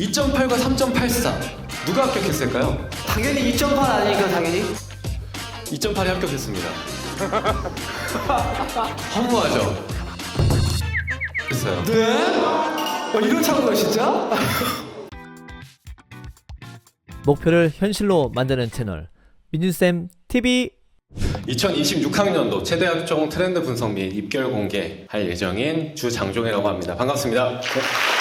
2.8과 3.84 누가 합격했을까요? 당연히 2.8 아니니까 당연히 2.8이 합격했습니다. 허무하죠? 했어요. 네? 어, 이런 차고가 진짜? 목표를 현실로 만드는 채널 민준쌤 TV 2026학년도 최대 학종 트렌드 분석 및 입결 공개할 예정인 주장종이라고 합니다. 반갑습니다. 네.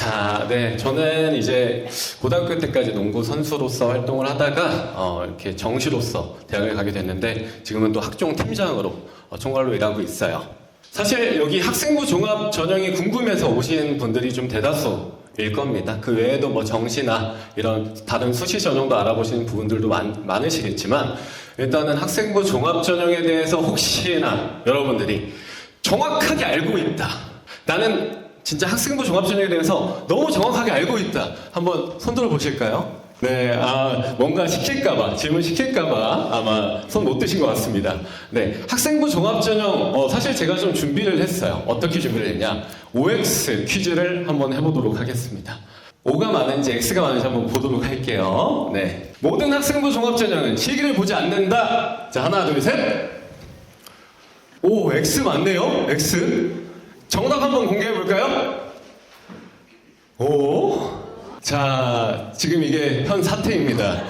자, 네, 저는 이제 고등학교 때까지 농구 선수로서 활동을 하다가 어, 이렇게 정시로서 대학을 가게 됐는데 지금은 또 학종 팀장으로 어, 총괄로 일하고 있어요. 사실 여기 학생부 종합 전형이 궁금해서 오신 분들이 좀 대다수일 겁니다. 그 외에도 뭐 정시나 이런 다른 수시 전형도 알아보시는 부분들도 많, 많으시겠지만 일단은 학생부 종합 전형에 대해서 혹시나 여러분들이 정확하게 알고 있다. 나는 진짜 학생부 종합 전형에 대해서 너무 정확하게 알고 있다. 한번 손들어 보실까요? 네, 아, 뭔가 시킬까봐, 질문 시킬까봐 아마 손 못 드신 것 같습니다. 네, 학생부 종합 전형, 어, 사실 제가 좀 준비를 했어요. 어떻게 준비를 했냐? OX 퀴즈를 한번 해보도록 하겠습니다. O가 많은지 X가 많은지 한번 보도록 할게요. 네. 모든 학생부 종합 전형은 실기를 보지 않는다. 자, 하나, 둘, 셋. 오, X 맞네요. X. 정답 한번 공개해 볼까요? 오. 자, 지금 이게 현 사태입니다.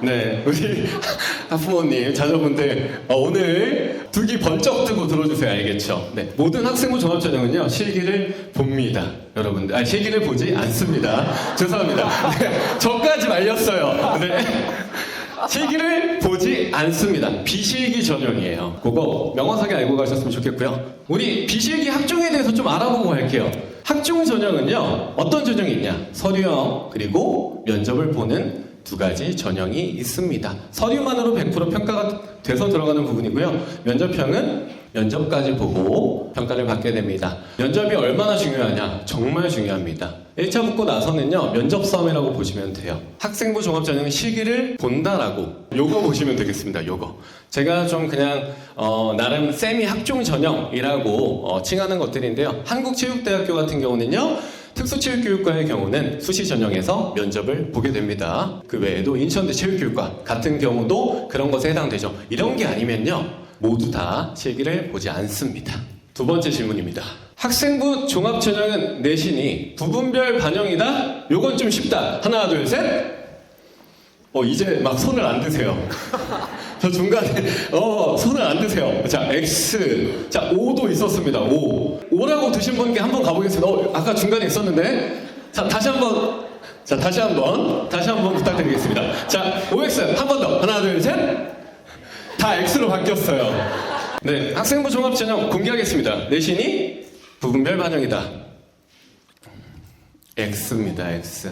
네, 우리 학부모님, 자녀분들 어, 오늘 두귀 번쩍 뜨고 들어주세요. 알겠죠? 네, 모든 학생부 종합전형은요 실기를 봅니다, 여러분들. 아, 실기를 보지 않습니다. 죄송합니다. 네, 저까지 말렸어요. 네. 실기를 보지 않습니다. 비실기 전형이에요. 그거 명확하게 알고 가셨으면 좋겠고요. 우리 비실기 학종에 대해서 좀 알아보고 갈게요. 학종 전형은요, 어떤 전형이 있냐? 서류형, 그리고 면접을 보는 두 가지 전형이 있습니다. 서류만으로 100% 평가가 돼서 들어가는 부분이고요. 면접형은 면접까지 보고 평가를 받게 됩니다. 면접이 얼마나 중요하냐? 정말 중요합니다. 1차 붙고 나서는요, 면접 싸움이라고 보시면 돼요. 학생부 종합전형 실기를 본다라고 요거 보시면 되겠습니다. 요거. 제가 좀 그냥 어, 나름 세미 학종 전형이라고 어, 칭하는 것들인데요. 한국체육대학교 같은 경우는요. 특수체육교육과의 경우는 수시 전형에서 면접을 보게 됩니다. 그 외에도 인천대 체육교육과 같은 경우도 그런 것에 해당되죠. 이런 게 아니면요. 모두 다 실기를 보지 않습니다. 두 번째 질문입니다. 학생부 종합 전형은 내신이 부분별 반영이다? 요건 좀 쉽다. 하나, 둘, 셋. 어, 이제 막 손을 안 드세요. 저 중간에, 어, 손을 안 드세요. 자, X. 자, O도 있었습니다. O. O라고 드신 분께 한번 가보겠습니다. 어, 아까 중간에 있었는데. 자, 다시 한 번. 자, 다시 한 번. 다시 한 번 부탁드리겠습니다. 자, OX. 한 번 더. 하나, 둘, 셋. 다 X로 바뀌었어요. 네, 학생부 종합 전형 공개하겠습니다. 내신이 부분별 반영이다. X입니다, X.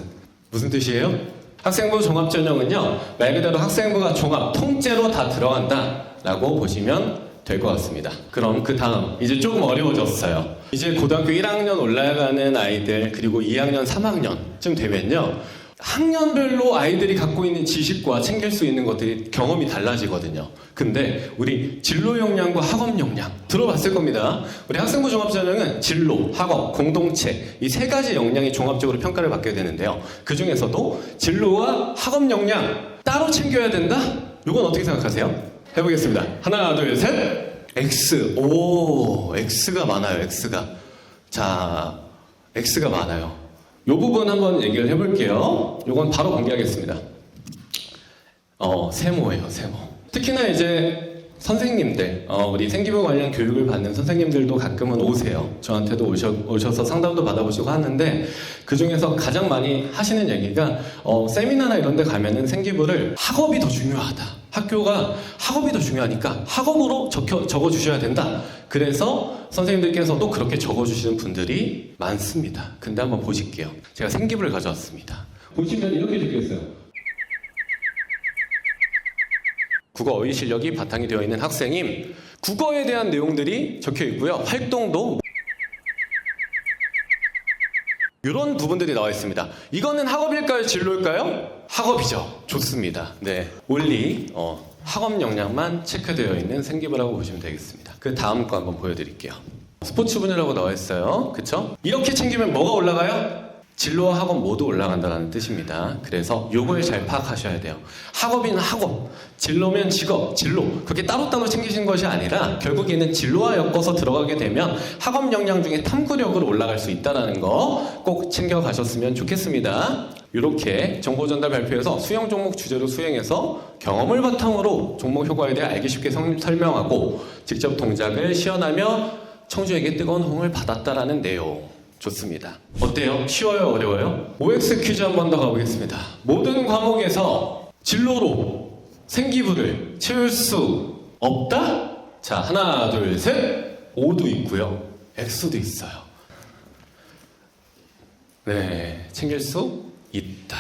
무슨 뜻이에요? 학생부 종합 전형은요, 말 그대로 학생부가 종합, 통째로 다 들어간다 라고 보시면 될 것 같습니다. 그럼 그 다음, 이제 조금 어려워졌어요. 이제 고등학교 1학년 올라가는 아이들, 그리고 2학년, 3학년쯤 되면요, 학년별로 아이들이 갖고 있는 지식과 챙길 수 있는 것들이 경험이 달라지거든요. 근데 우리 진로 역량과 학업 역량 들어봤을 겁니다. 우리 학생부 종합전형은 진로, 학업, 공동체 이 세 가지 역량이 종합적으로 평가를 받게 되는데요. 그 중에서도 진로와 학업 역량 따로 챙겨야 된다? 이건 어떻게 생각하세요? 해보겠습니다. 하나, 둘, 셋. X. 오, X가 많아요. X가. 자, X가 많아요. 이 부분 한번 얘기를 해볼게요. 이건 바로 공개하겠습니다. 어, 세모예요, 세모. 특히나 이제 선생님들, 어, 우리 생기부 관련 교육을 받는 선생님들도 가끔은 오세요. 저한테도 오셔, 오셔서 상담도 받아보시고 하는데, 그 중에서 가장 많이 하시는 얘기가, 어, 세미나나 이런 데 가면은 생기부를 학업이 더 중요하다. 학교가 학업이 더 중요하니까 학업으로 적혀, 적어주셔야 된다. 그래서 선생님들께서도 그렇게 적어주시는 분들이 많습니다. 근데 한번 보실게요. 제가 생기부를 가져왔습니다. 보시면 이렇게 적혀있어요. 국어 어휘 실력이 바탕이 되어 있는 학생임. 국어에 대한 내용들이 적혀 있고요. 활동도 이런 부분들이 나와 있습니다. 이거는 학업일까요? 진로일까요? 학업이죠. 좋습니다. 네. 원리, 어, 학업 역량만 체크되어 있는 생기부라고 보시면 되겠습니다. 그 다음 거 한번 보여드릴게요. 스포츠 분야라고 나와 있어요. 그쵸? 이렇게 챙기면 뭐가 올라가요? 진로와 학업 모두 올라간다는 뜻입니다. 그래서 요걸 잘 파악하셔야 돼요. 학업이면 학업, 진로면 직업, 진로. 그렇게 따로따로 챙기신 것이 아니라 결국에는 진로와 엮어서 들어가게 되면 학업 역량 중에 탐구력으로 올라갈 수 있다는 거 꼭 챙겨가셨으면 좋겠습니다. 이렇게 정보 전달 발표에서 수영 종목 주제로 수행해서 경험을 바탕으로 종목 효과에 대해 알기 쉽게 성- 설명하고 직접 동작을 시연하며 청주에게 뜨거운 호응을 받았다라는 내용. 좋습니다. 어때요? 쉬워요? 어려워요? OX 퀴즈 한 번 더 가보겠습니다. 모든 과목에서 진로로 생기부를 채울 수 없다? 자, 하나, 둘, 셋. O도 있고요. X도 있어요. 네, 챙길 수 있다.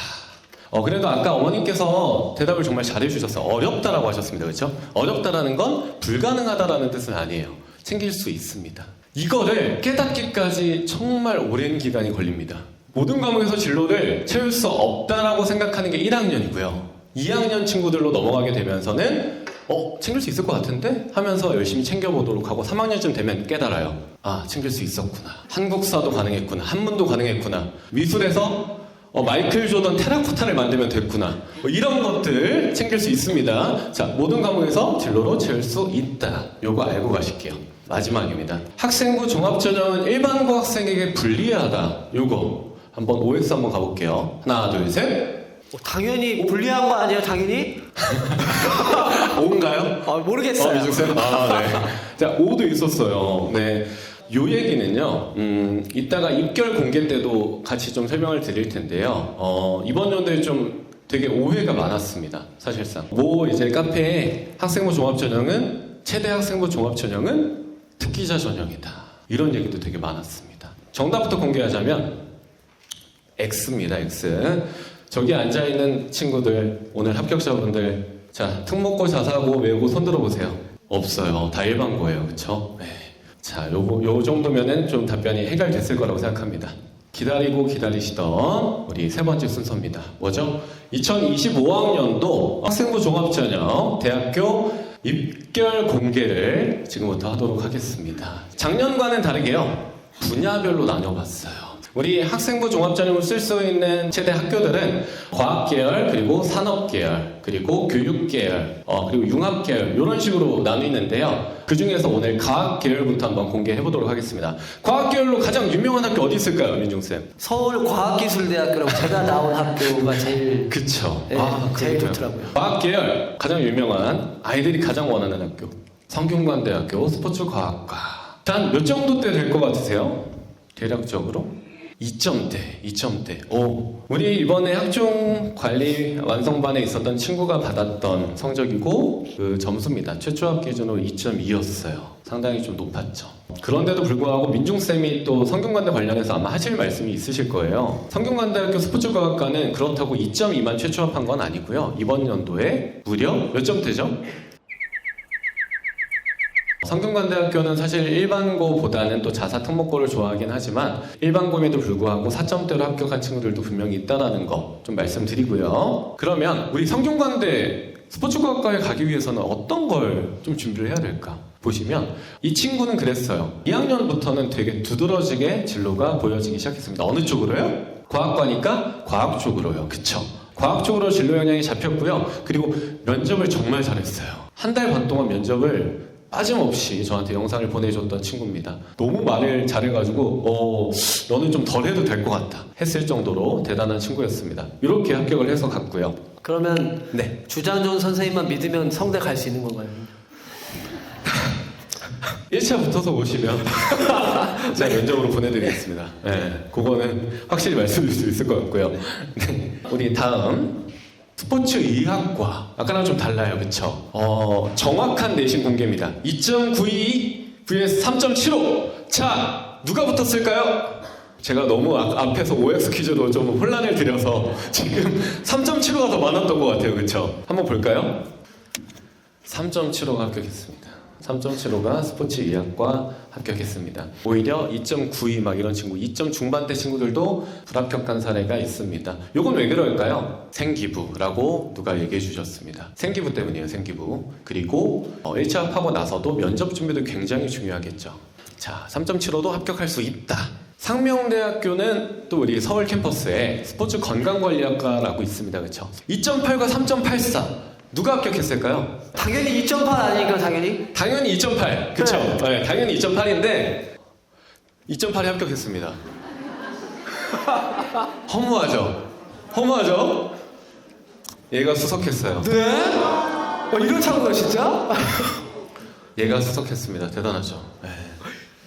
어, 그래도 아까 어머님께서 대답을 정말 잘해주셨어요. 어렵다라고 하셨습니다. 그렇죠? 어렵다라는 건 불가능하다라는 뜻은 아니에요. 챙길 수 있습니다. 이거를 깨닫기까지 정말 오랜 기간이 걸립니다. 모든 과목에서 진로를 채울 수 없다라고 생각하는 게 1학년이고요. 2학년 친구들로 넘어가게 되면서는 어, 챙길 수 있을 것 같은데? 하면서 열심히 챙겨보도록 하고 3학년쯤 되면 깨달아요. 아, 챙길 수 있었구나. 한국사도 가능했구나. 한문도 가능했구나. 미술에서 어, 마이클 조던 테라코타를 만들면 됐구나. 뭐 이런 것들 챙길 수 있습니다. 자, 모든 과목에서 진로로 채울 수 있다. 요거 알고 가실게요. 마지막입니다. 학생부 종합전형은 일반고 학생에게 불리하다. 요거 한번 OX 한번 가볼게요. 하나, 둘, 셋. 어, 당연히 불리한 거 아니에요, 당연히? O인가요? 아, 모르겠어요. 어, 미숙쌤? 아, 네. 자, 5도 있었어요. 네. 요 얘기는요, 음, 이따가 입결 공개 때도 같이 좀 설명을 드릴 텐데요. 어, 이번 연도에 좀 되게 오해가 많았습니다. 사실상. 뭐 이제 카페에 학생부 종합전형은, 최대 학생부 종합전형은 특기자 전형이다. 이런 얘기도 되게 많았습니다. 정답부터 공개하자면, X입니다, X. 저기 앉아 있는 친구들, 오늘 합격자분들, 자, 특목고 자사고 외우고 손 들어보세요. 없어요. 다 일반고예요. 그쵸? 네. 자, 요, 요 정도면은 좀 답변이 해결됐을 거라고 생각합니다. 기다리고 기다리시던 우리 세 번째 순서입니다. 뭐죠? 2025학년도 학생부 종합전형 대학교 입결 공개를 지금부터 하도록 하겠습니다. 작년과는 다르게요. 분야별로 나눠봤어요. 우리 학생부 종합전형을 쓸 수 있는 최대 학교들은 과학계열, 그리고 산업계열, 그리고 교육계열, 어, 그리고 융합계열 이런 식으로 나뉘는데요. 그 중에서 오늘 과학계열부터 한번 공개해 보도록 하겠습니다. 과학계열로 가장 유명한 학교 어디 있을까요, 민중쌤? 서울과학기술대학교라고 제가 나온 학교가 제일 그쵸. 네, 제일 그러니까요. 좋더라고요. 과학계열 가장 유명한 아이들이 가장 원하는 학교 성균관대학교 스포츠과학과 단 몇 정도 때 될 것 같으세요? 대략적으로 2점대, 2점대. 오, 우리 이번에 학종 관리 완성반에 있었던 친구가 받았던 성적이고 그 점수입니다. 최초 합 기준으로 2.2였어요. 상당히 좀 높았죠. 그런데도 불구하고 민중쌤이 또 성균관대 관련해서 아마 하실 말씀이 있으실 거예요. 성균관대학교 스포츠과학과는 그렇다고 2.2만 최초 합한 건 아니고요. 이번 연도에 무려 몇 점대죠? 성균관대학교는 사실 일반고보다는 또 자사 특목고를 좋아하긴 하지만 일반고임에도 불구하고 4점대로 합격한 친구들도 분명히 있다라는 거 좀 말씀드리고요. 그러면 우리 성균관대 스포츠과학과에 가기 위해서는 어떤 걸 좀 준비를 해야 될까? 보시면 이 친구는 그랬어요. 2학년부터는 되게 두드러지게 진로가 보여지기 시작했습니다. 어느 쪽으로요? 과학과니까 과학 쪽으로요. 그쵸? 과학 쪽으로 진로 영향이 잡혔고요. 그리고 면접을 정말 잘했어요. 한 달 반 동안 면접을 빠짐없이 저한테 영상을 보내줬던 친구입니다. 너무 말을 잘해가지고 어 너는 좀 덜 해도 될 것 같다 했을 정도로 대단한 친구였습니다. 이렇게 합격을 해서 갔고요. 그러면 네. 주장전 선생님만 믿으면 성대 갈 수 있는 건가요? 1차 붙어서 오시면 제가 면접으로 보내드리겠습니다. 네, 그거는 확실히 말씀드릴 수 있을 것 같고요. 네, 우리 다음 스포츠 의학과 아까랑 좀 달라요, 그쵸? 어, 정확한 내신 공개입니다. 2.92 vs 3.75. 자, 누가 붙었을까요? 제가 너무 앞- 앞에서 OX 퀴즈로 좀 혼란을 드려서 지금 3.75가 더 많았던 것 같아요, 그쵸? 한번 볼까요? 3.75가 합격했습니다. 3.75가 스포츠 의학과 합격했습니다. 오히려 2.92 막 이런 친구, 2점 중반대 친구들도 불합격한 사례가 있습니다. 요건 왜 그럴까요? 생기부라고 누가 얘기해 주셨습니다. 생기부 때문이에요, 생기부. 그리고 어, 1차 합하고 나서도 면접 준비도 굉장히 중요하겠죠. 자, 3.75도 합격할 수 있다. 상명대학교는 또 우리 서울 캠퍼스에 스포츠 건강관리학과라고 있습니다. 그렇죠? 2.8과 3.84 누가 합격했을까요? 당연히 2.8 아니니까 당연히. 당연히 2.8. 그쵸? 네, 당연히 2.8인데 2.8에 합격했습니다. 허무하죠? 허무하죠? 얘가 수석했어요. 네? 어, 이런 창구가 진짜? 얘가 수석했습니다. 대단하죠? 네.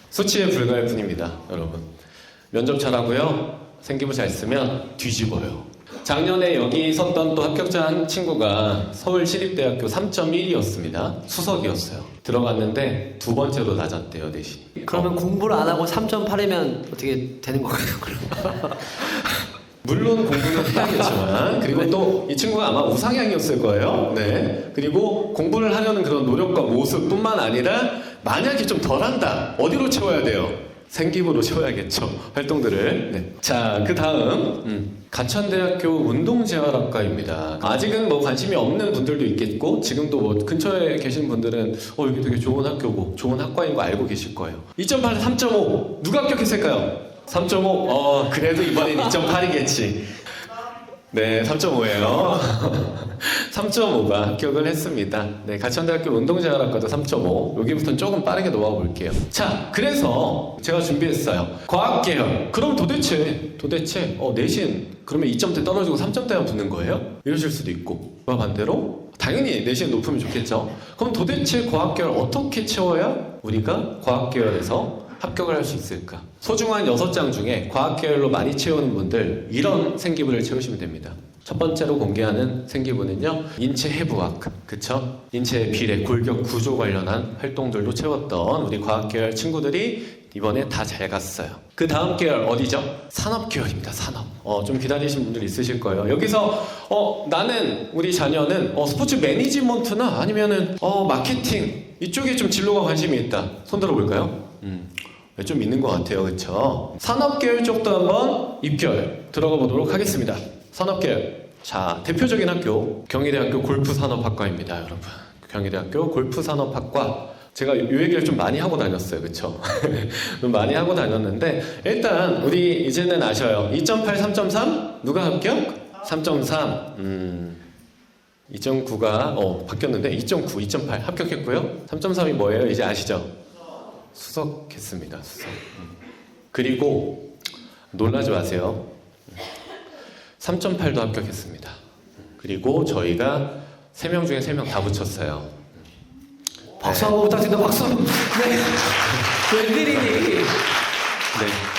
수치에 불과할 뿐입니다, 여러분. 면접 잘하고요. 생기부 잘 쓰면 뒤집어요. 작년에 여기 있었던 또 합격자 한 친구가 서울시립대학교 3.1이었습니다. 수석이었어요. 들어갔는데 두 번째로 낮았대요, 대신. 그러면 공부를 안 하고 3.8이면 어떻게 되는 건가요? 그럼? 물론 공부는 해야겠지만 그리고 또 이 친구가 아마 우상향이었을 거예요. 네. 그리고 공부를 하려는 그런 노력과 모습뿐만 아니라 만약에 좀 덜한다. 어디로 채워야 돼요? 생기부로 채워야겠죠. 활동들을. 네. 자, 그 다음 음, 가천대학교 운동재활학과입니다. 아직은 뭐 관심이 없는 분들도 있겠고 지금도 뭐 근처에 계신 분들은 어 여기 되게 좋은 학교고 좋은 학과인 거 알고 계실 거예요. 2.8에 3.5 누가 합격했을까요? 3.5 어 그래도 이번엔 2.8이겠지. 네, 3.5예요. 3.5가 합격을 했습니다. 네, 가천대학교 운동재활학과도 3.5. 여기부터는 조금 빠르게 놓아 볼게요. 자, 그래서 제가 준비했어요. 과학계열. 그럼 도대체, 도대체, 어, 내신, 그러면 2점대 떨어지고 3점대만 붙는 거예요? 이러실 수도 있고. 그와 반대로, 당연히 내신 높으면 좋겠죠. 그럼 도대체 과학계열 어떻게 채워야 우리가 과학계열에서 합격을 할 수 있을까? 소중한 6장 중에 과학계열로 많이 채우는 분들 이런 생기부를 채우시면 됩니다. 첫 번째로 공개하는 생기부는요 인체 해부학. 그쵸? 인체의 비례 골격 구조 관련한 활동들도 채웠던 우리 과학계열 친구들이 이번에 다 잘 갔어요. 그 다음 계열 어디죠? 산업계열입니다 산업. 어, 좀 기다리신 분들 있으실 거예요. 여기서 어, 나는 우리 자녀는 어, 스포츠 매니지먼트나 아니면은 어, 마케팅 이쪽에 좀 진로가 관심이 있다. 손 들어볼까요? 음. 좀 있는 것 같아요, 그렇죠? 산업계열 쪽도 한번 입결 들어가 보도록 하겠습니다. 산업계열. 자, 대표적인 학교 경희대학교 골프산업학과입니다, 여러분. 경희대학교 골프산업학과. 제가 이 얘기를 좀 많이 하고 다녔어요, 그렇죠? 좀 많이 하고 다녔는데 일단 우리 이제는 아셔요. 2.8, 3.3 누가 합격? 3.3. 음. 2.9가 어 바뀌었는데 2.9, 2.8 합격했고요. 3.3이 뭐예요? 이제 아시죠? 수석했습니다. 수석. 음. 그리고 놀라지 마세요. 3.8도 합격했습니다. 그리고 저희가 3명 중에 3명 다 붙였어요. 박수 한번 부탁드립니다. 박수. 네. 웬일이니? 네.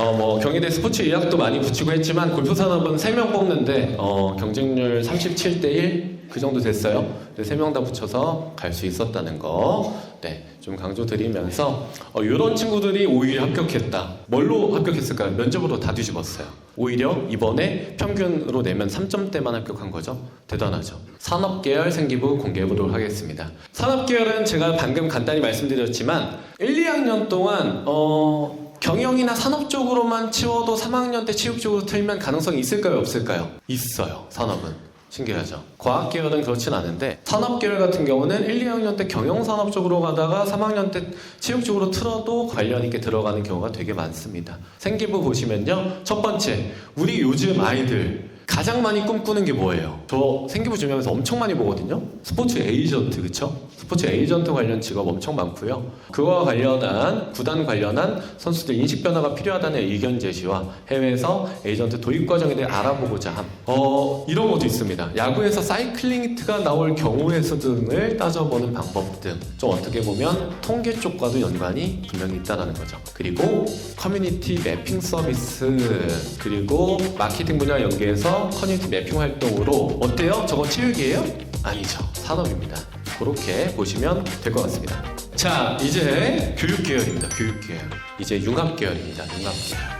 어, 뭐, 경희대 스포츠 의학도 많이 붙이고 했지만, 골프 산업은 3명 뽑는데, 어, 경쟁률 37대 1? 그 정도 됐어요. 3명 다 붙여서 갈 수 있었다는 거, 네, 좀 강조드리면서, 어, 이런 친구들이 오히려 합격했다. 뭘로 합격했을까요? 면접으로 다 뒤집었어요. 오히려 이번에 평균으로 내면 3점대만 합격한 거죠. 대단하죠. 산업계열 생기부 공개해 보도록 하겠습니다. 산업계열은 제가 방금 간단히 말씀드렸지만 1, 2학년 동안 어, 경영이나 산업 쪽으로만 치워도 3학년 때 체육 쪽으로 틀면 가능성이 있을까요? 없을까요? 있어요. 산업은. 신기하죠. 과학계열은 그렇진 않은데 산업계열 같은 경우는 1, 2학년 때 경영산업 쪽으로 가다가 3학년 때 체육 쪽으로 틀어도 관련 있게 들어가는 경우가 되게 많습니다. 생기부 보시면요. 첫 번째, 우리 요즘 아이들 가장 많이 꿈꾸는 게 뭐예요? 저 생기부 준비하면서 엄청 많이 보거든요. 스포츠 에이전트 그쵸? 스포츠 에이전트 관련 직업 엄청 많고요. 그와 관련한 구단 관련한 선수들 인식 변화가 필요하다는 의견 제시와 해외에서 에이전트 도입 과정에 대해 알아보고자 함. 어 이런 것도 있습니다. 야구에서 사이클링트가 나올 경우에서 등을 따져보는 방법 등 좀 어떻게 보면 통계 쪽과도 연관이 분명히 있다는 거죠. 그리고 커뮤니티 매핑 서비스 그리고 마케팅 분야 연계해서 커뮤니티 매핑 활동으로 어때요? 저거 체육이에요? 아니죠. 산업입니다. 그렇게 보시면 될 것 같습니다. 자, 이제 교육 계열입니다. 교육 계열. 이제 융합 계열입니다. 융합 계열.